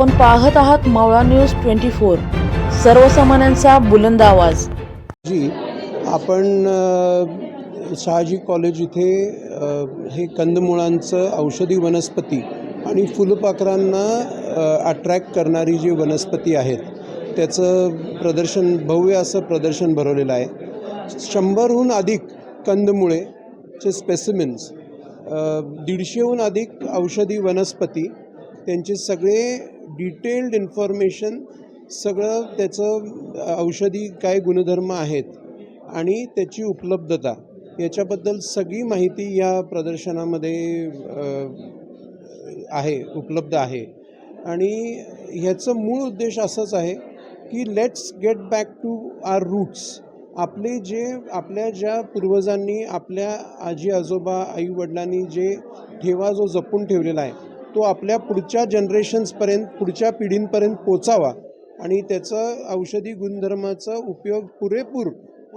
आपण पाहत आहात मावळा न्यूज ट्वेंटी फोर. सर्वसामान्यांचा बुलंद आवाज. जी आपण शहाजी कॉलेज इथे हे कंदमुळांचं औषधी वनस्पती आणि फुलपाखरांना अट्रॅक्ट करणारी जी वनस्पती आहेत त्याचं प्रदर्शन भव्य असं प्रदर्शन भरवलेलं आहे. शंभरहून अधिक कंदमुळेचे स्पेसिमिन्स दीडशेहून अधिक औषधी वनस्पती त्यांचे सगळे डिटेल्ड इन्फॉर्मेशन सगळं त्याचं औषधी काय गुणधर्म आहेत आणि त्याची उपलब्धता याच्याबद्दल सगळी माहिती या प्रदर्शनामध्ये आहे उपलब्ध आहे. आणि ह्याचं मूळ उद्देश असंच आहे की let's get back to our roots आपले जे आपल्या ज्या पूर्वजांनी आपल्या आजी आजोबा आईवडिलांनी जे ठेवा जो जपून ठेवलेला आहे तो आपल्या पुढच्या जनरेशन्सपर्यंत पुढच्या पिढींपर्यंत पोचावा. आणि त्याचं औषधी गुणधर्माचा उपयोग पुरेपूर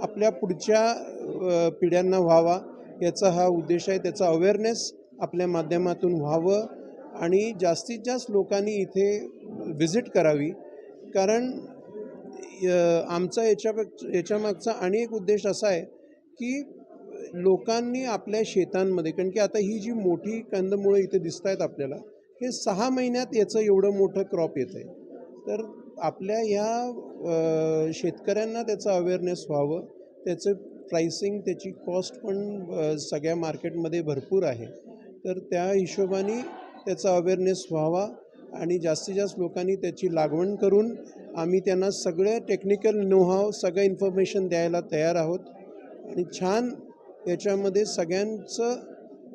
आपल्या पुढच्या पिढ्यांना व्हावा याचा हा उद्देश आहे. त्याचा अवेअरनेस आपल्या माध्यमातून व्हावं आणि जास्तीत जास्त लोकांनी इथे व्हिजिट करावी. कारण आमचा याच्या याच्यामागचा आणि एक उद्देश असा आहे की लोकांनी आपल्या शेतांमध्ये कारण की आता ही जी मोठी कंदमुळं इथे दिसत आहेत आपल्याला हे सहा महिन्यात याचं एवढं मोठं क्रॉप येतं आहे तर आपल्या ह्या शेतकऱ्यांना त्याचं अवेअरनेस व्हावं त्याचं प्राइसिंग त्याची कॉस्ट पण सगळ्या मार्केटमध्ये भरपूर आहे. तर त्या हिशोबाने त्याचा अवेअरनेस व्हावा आणि जास्तीत जास्त लोकांनी त्याची लागवण करून आम्ही त्यांना सगळं टेक्निकल नोहाव सगळं इन्फॉर्मेशन द्यायला तयार आहोत. आणि छान याच्यामध्ये सगळ्यांचं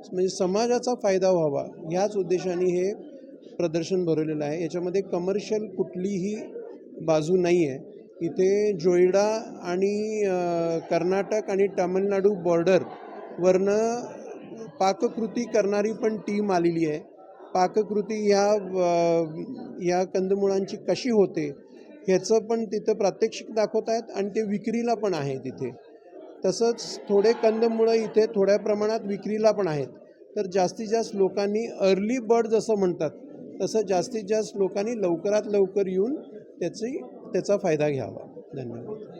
म्हणजे समाजाचा फायदा व्हावा ह्याच उद्देशाने हे प्रदर्शन भरवलेलं आहे. याच्यामध्ये कमर्शियल कुठलीही बाजू नाही आहे इथे जोईडा आणि कर्नाटक आणि तामिळनाडू बॉर्डरवरनं पाककृती करणारी पण टीम आलेली आहे. पाककृती ह्या या कंदमुळांची कशी होते ह्याचं पण तिथं प्रात्यक्षिक दाखवत आहेत आणि ते विक्रीला पण आहे तिथे. तसंच थोडे कंदमुळं इथे थोड्या प्रमाणात विक्रीला पण आहेत. तर जास्तीत जास्त लोकांनी अर्ली बर्ड जसं म्हणतात तसं जास्तीत जास्त लोकांनी लवकरात लवकर येऊन त्याची त्याचा फायदा घ्यावा. धन्यवाद.